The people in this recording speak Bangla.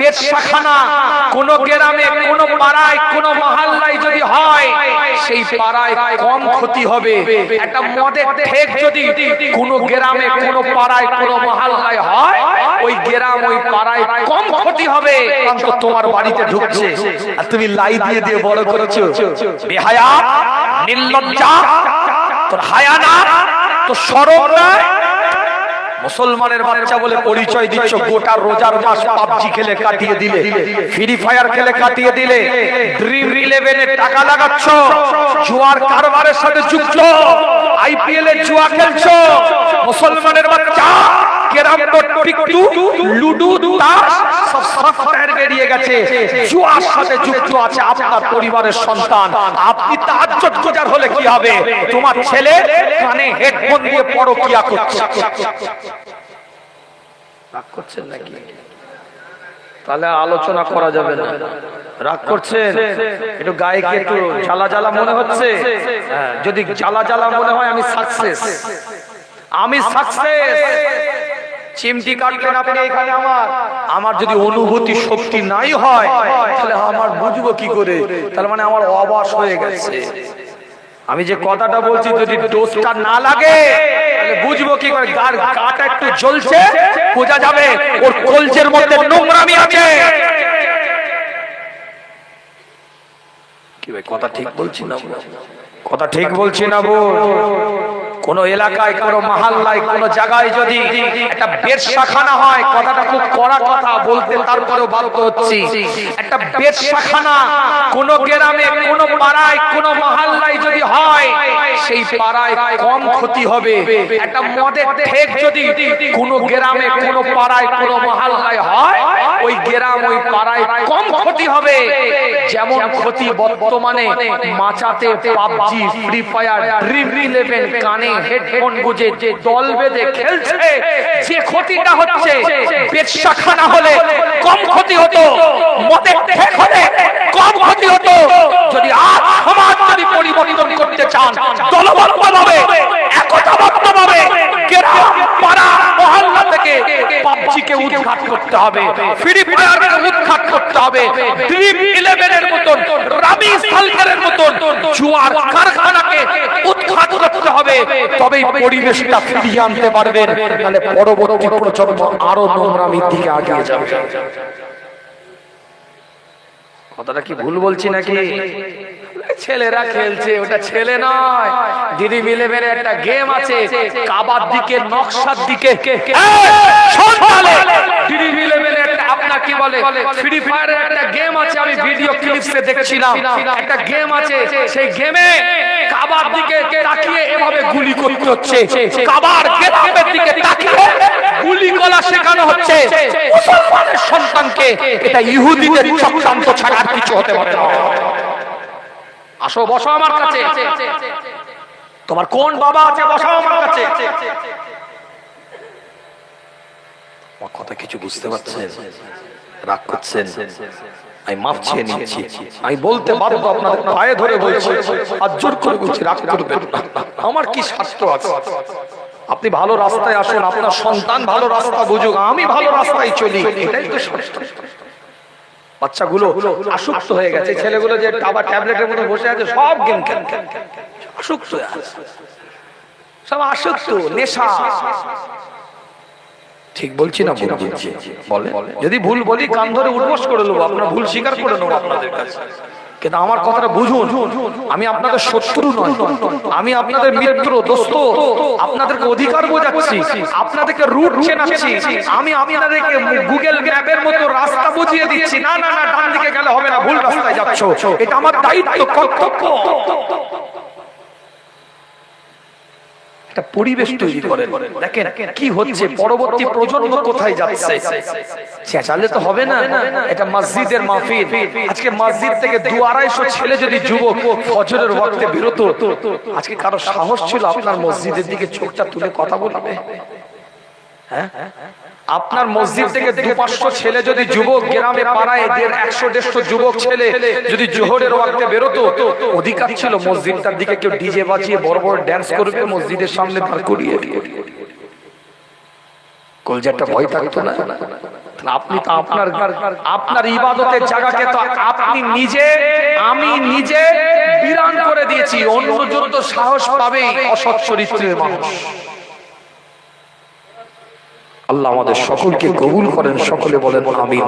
পেটসাখানা কোন গ্রামে, কোন পাড়ায়, কোন মহল্লায় যদি হয়, সেই পাড়ায় কম ক্ষতি হবে। একটা মদের ঠেক যদি কোন গ্রামে, কোন পাড়ায়, কোন মহল্লায় হয়, ওই গ্রাম, ওই পাড়ায় কম ক্ষতি হবে। কারণ তো তোমার বাড়িতে ঢুকছে। আর তুমি লাই দিয়ে দিয়ে বড় করেছ। বেহায়া নির্লজ্জা, তোর হায়া না তোর সরব নাই মুসলমানের বাচ্চা বলে পরিচয় দিচ্ছ, গোটা রোজার মাস পাবজি খেলে কাটিয়ে দিলে ফ্রি ফায়ার খেলে কাটিয়ে দিলে ড্রিম ইলেভেনে টাকা লাগাচ্ছ, জুয়ার কারবারের সাথে যুক্ত আইপিএল এ জুয়া খেলছো, মুসলমানের বাচ্চা কি তাহলে আলোচনা করা যাবে না। রাগ করছেন? একটু গায়েকে একটু জ্বালা জ্বালা মনে হচ্ছে? হ্যাঁ, যদি জ্বালা জ্বালা মনে হয় আমি সাকসেস আমি সাকসেস চিমটি কাটলেন আপনি এখানে আমার। আমার যদি অনুভূতি শক্তি নাই হয়, তাহলে আমার বুঝব কি করে? তার মানে আমার অবাস হয়ে গেছে। আমি যে কথাটা বলছি, যদি ডোজটা না লাগে বুঝব কি করে? গার গাটা একটু জ্বলছে বোঝা যাবে, ওর কলজের মধ্যে নোংরামি আছে। কি ভাই কথা ঠিক বলছি না কথা ঠিক বলছি না বল কোন এলাকায়, কোন মহল্লায়, কোন জায়গায় যদি একটা বেরসাখানা হয়, কথাটা খুব কড়া কথা, বলতে তারপরেও বাধ্য হচ্ছি। একটা বেরসাখানা কোন গ্রামে, কোন পাড়ায়, কোন মহল্লায় যদি হয়, সেই পাড়ায় কম ক্ষতি হবে। একটা মদের ঠেক যদি কোন গ্রামে, কোন পাড়ায়, কোন মহাল্লায় হয় ওই গ্রাম, ওই পাড়ায় কম ক্ষতি হবে। যেমন ক্ষতি বর্তমানে মাচাতে PUBG free fire dream eleven কানে হেডফোন গুজে যে দল বেঁধে খেলছে। যে ক্ষতিটা হচ্ছে পেটসাখানা হলে কম ক্ষতি হতো ঠেক হলে কম ক্ষতি হতো। যদি আজ সমাজ যদি পরিবর্তন করতে চান, দলবদ্ধভাবে, একতাবদ্ধভাবে গ্রাম, পাড়া, মহল্লা থেকে পাবজিকে উৎখাত করতে হবে। ফ্রি ফায়ারের উৎখাত করতে হবে। ড্রিম ইলেভেনের মতন রামি সালকারের মতন জুয়ার কারখানাকে উৎখাত করতে হবে। তবেই পরিবেশটা ফিরিয়ে আনতে পারবেন তাহলে পরবর্তী প্রজন্ম আরও নোংরামির দিকে আগিয়ে যাবে। কথাটা কি ভুল বলছি নাকি? ছেলেরা খেলছে ওটা ছেলে নয়। দিদি মিলে মেরে একটা গেম আছে। কাবার দিকে নকশার দিকে এই, শোন তাহলে, দিদি মিলে মেরে একটা আপনার কি বলে ফ্রি ফায়ারের একটা গেম আছে আমি ভিডিও ক্লিপসে দেখছিলাম। একটা গেম আছে সেই গেমে কাবার দিকে তাকিয়ে এভাবে গুলি করতে হচ্ছে। কাবার গেটের দিকে তাকিয়ে গুলি করা শেখানো হচ্ছে। মুসলমানের সন্তানকে এটা ইহুদিদের চক্রান্ত ছাড়া আর কিছু হতে পারে না। আসো বসো আমার কাছে। তোমার কোন বাবা আছে? বসো আমার কাছে। কথা কিছু বুঝতে পারছেন? রাগ করছেন আমি মাপ চেয়ে নিচ্ছি। আমি বলতে বাধ্য আপনাদের পায়ে ধরে বলছি আর জোর করে বলছি রাগ করবেন আমার কি স্বার্থ আছে? আপনি ভালো রাস্তায় আসুন আপনার সন্তান ভালো রাস্তা বুঝুক আমি ভালো রাস্তায় চলি। এটাই তো স্বার্থ। বাচ্চাগুলো আসক্ত হয়ে গেছে। ছেলেগুলো যে টাবার ট্যাবলেটের মধ্যে বসে আছে সব গেম খেল। আসক্ত। সব আসক্ত নেশা। ঠিক বলছি না ভুল বলছি। বলে? যদি ভুল বলি কান ধরে উঠবস করে নেব আপনার ভুল স্বীকার করে নেব আপনাদের কাছে। কিন্তু আমার কথাটা বুঝুন। আমি আপনাদের শত্রু নয়। আমি আপনাদের মিত্র দোস্ত। আপনাদেরকে অধিকার বোঝাচ্ছি। আপনাদেরকে রুট চেনাচ্ছি। আমি আপনাদেরকে গুগল ম্যাপের মতো রাস্তা বুঝিয়ে দিচ্ছি। না না না ডান দিকে গেলে হবে না। ভুল রাস্তায় যাচ্ছ। এটা আমার দায়িত্ব কর্তব্য। একটা পরিবেশ তৈরি করেন দেখেন কি হচ্ছে পরবর্তী প্রজন্ম কোথায় যাচ্ছে? চেঁচালে তো হবে না। এটা মসজিদের মাহফিল। আজকে মসজিদ থেকে দু আড়াইশো ছেলে যদি যুবক ফজরের ওয়াক্তে বেরোতো। আজকে কারও সাহস ছিল আপনার মসজিদের দিকে চোখটা তুলে কথা বলবে? হ্যাঁ? আপনার মসজিদ থেকে দু পাঁচশো ছেলে যদি যুবক গ্রামে পাড়ায় দেড় একশো দেড়শো যুবক ছেলে যদি জোহরের ওয়াক্তে বেরোতো অধিকার ছিল মসজিদটার দিকে কেউ ডিজে বাজিয়ে বড় বড় ড্যান্স করবে মসজিদের সামনে দাঁড় করিয়ে কলজারটা ভয় থাকতো না? আপনি তো আপনার আপনার ইবাদতের জায়গাকে তো আপনি নিজে আমি নিজে বিরান করে দিয়েছি। অন্যজন তো সাহস পাবে অসৎ চরিত্রের মানুষ। আল্লাহ আমাদের সকলকে কবুল করেন সকলে বলেন আমিন।